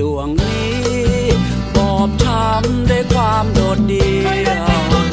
ดวงนี้ บอบช้ำด้วยความโดดเดี่ยว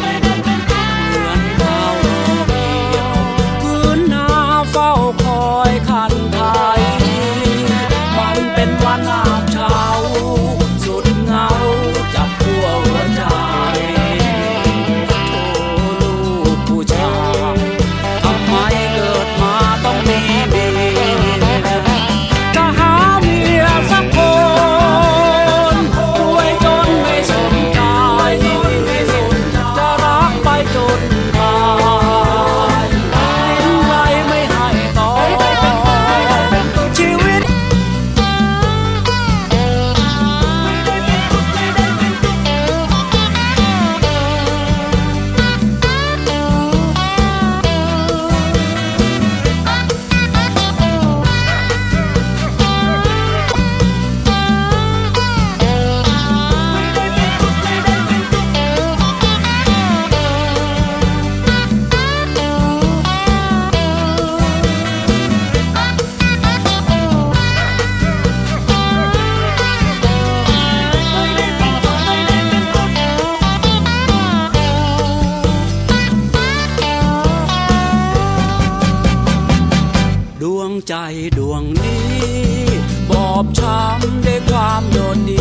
ใจดวงนี้ บอบช้ำด้วยความโดดเดี่ยว